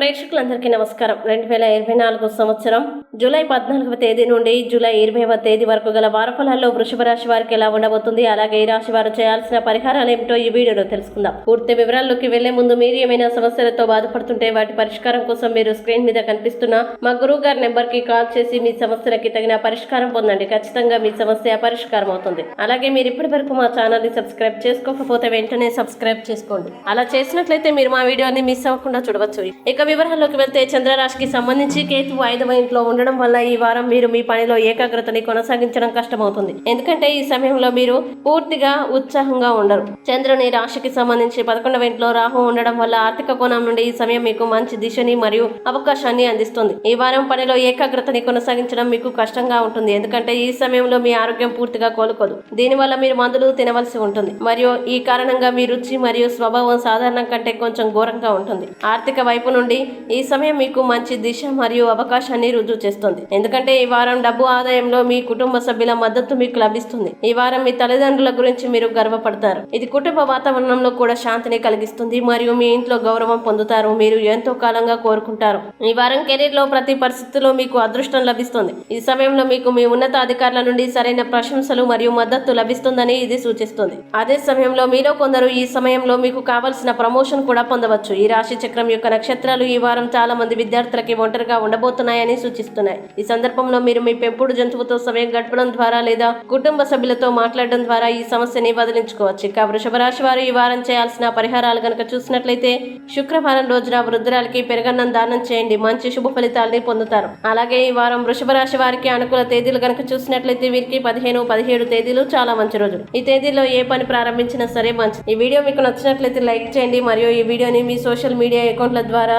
ప్రేక్షకులందరికీ నమస్కారం. రెండు వేల ఇరవై నాలుగు సంవత్సరం జూలై పద్నాలుగవ తేదీ నుండి జూలై ఇరవైవ తేదీ వరకు గల వారఫలాల్లో వృషభ రాశి వారికి ఎలా ఉండబోతుంది అలాగే ఈ రాశి వారు చేయాల్సిన పరిహారాలు ఏమిటో ఈ వీడియోలో తెలుసుకుందాం. పూర్తి వివరాల్లోకి వెళ్ళే ముందు మీరు ఏమైనా సమస్యలతో బాధపడుతుంటే వాటి పరిష్కారం కోసం మీరు స్క్రీన్ మీద కనిపిస్తున్న మా గురువు గారి నెంబర్కి కాల్ చేసి మీ సమస్యలకి తగిన పరిష్కారం పొందండి. ఖచ్చితంగా మీ సమస్య పరిష్కారం అవుతుంది. అలాగే మీరు ఇప్పటి వరకు మా ఛానల్ని సబ్స్క్రైబ్ చేసుకోకపోతే వెంటనే సబ్స్క్రైబ్ చేసుకోండి. అలా చేసినట్లయితే మీరు మా వీడియోని మిస్ అవ్వకుండా చూడవచ్చు. ఇక వివరాల్లోకి వెళ్తే చంద్రరాశికి సంబంధించి కేతు ఐదవ ఇంట్లో ఉండడం వల్ల ఈ వారం మీరు మీ పనిలో ఏకాగ్రతని కొనసాగించడం కష్టమవుతుంది. ఎందుకంటే ఈ సమయంలో మీరు పూర్తిగా ఉత్సాహంగా ఉండరు. చంద్రుని రాశికి సంబంధించి పదకొండవ ఇంట్లో రాహు ఉండడం వల్ల ఆర్థిక కోణం నుండి ఈ సమయం మీకు మంచి దిశని మరియు అవకాశాన్ని అందిస్తుంది. ఈ వారం పనిలో ఏకాగ్రతని కొనసాగించడం మీకు కష్టంగా ఉంటుంది. ఎందుకంటే ఈ సమయంలో మీ ఆరోగ్యం పూర్తిగా కోలుకోదు. దీనివల్ల మీరు మందులు తినవలసి ఉంటుంది. మరియు ఈ కారణంగా మీ రుచి మరియు స్వభావం సాధారణం కంటే కొంచెం ఘోరంగా ఉంటుంది. ఆర్థిక వైపు నుండి ఈ సమయం మీకు మంచి దిశ మరియు అవకాశాన్ని రుజువు చేస్తుంది. ఎందుకంటే ఈ వారం డబ్బు ఆదాయంలో మీ కుటుంబ సభ్యుల మద్దతు మీకు లభిస్తుంది. ఈ వారం మీ తల్లిదండ్రుల గురించి మీరు గర్వపడతారు. ఇది కుటుంబ వాతావరణంలో కూడా శాంతిని కలిగిస్తుంది మరియు మీ ఇంట్లో గౌరవం పొందుతారు. మీరు ఎంతో కాలంగా కోరుకుంటారు. ఈ వారం కెరీర్లో ప్రతి పరిస్థితిలో మీకు అదృష్టం లభిస్తుంది. ఈ సమయంలో మీకు మీ ఉన్నత అధికారుల నుండి సరైన ప్రశంసలు మరియు మద్దతు లభిస్తుందని ఇది సూచిస్తుంది. అదే సమయంలో మీలో కొందరు ఈ సమయంలో మీకు కావలసిన ప్రమోషన్ కూడా పొందవచ్చు. ఈ రాశి చక్రం యొక్క నక్షత్రాలు ఈ వారం చాలా మంది విద్యార్థులకి ఒంటరిగా ఉండబోతున్నాయని సూచిస్తున్నాయి. ఈ సందర్భంలో మీరు మీ పెంపుడు జంతువుతో సమయం గడపడం ద్వారా లేదా కుటుంబ సభ్యులతో మాట్లాడడం ద్వారా ఈ సమస్యని వదిలించుకోవచ్చు. ఇక వృషభ రాశి వారు ఈ వారం చేయాల్సిన పరిహారాలు కనుక చూసినట్లయితే శుక్రవారం రోజున వృద్ధురాలకి పెరగన్నం దానం చేయండి. మంచి శుభ ఫలితాలని పొందుతారు. అలాగే ఈ వారం వృషభ రాశి వారికి అనుకూల తేదీలు గనక చూసినట్లయితే వీరికి పదిహేను పదిహేడు తేదీలు చాలా మంచి రోజులు. ఈ తేదీలో ఏ పని ప్రారంభించినా సరే మంచి ఈ వీడియో మీకు నచ్చినట్లయితే లైక్ చేయండి. మరియు ఈ వీడియోని మీ సోషల్ మీడియా అకౌంట్ల ద్వారా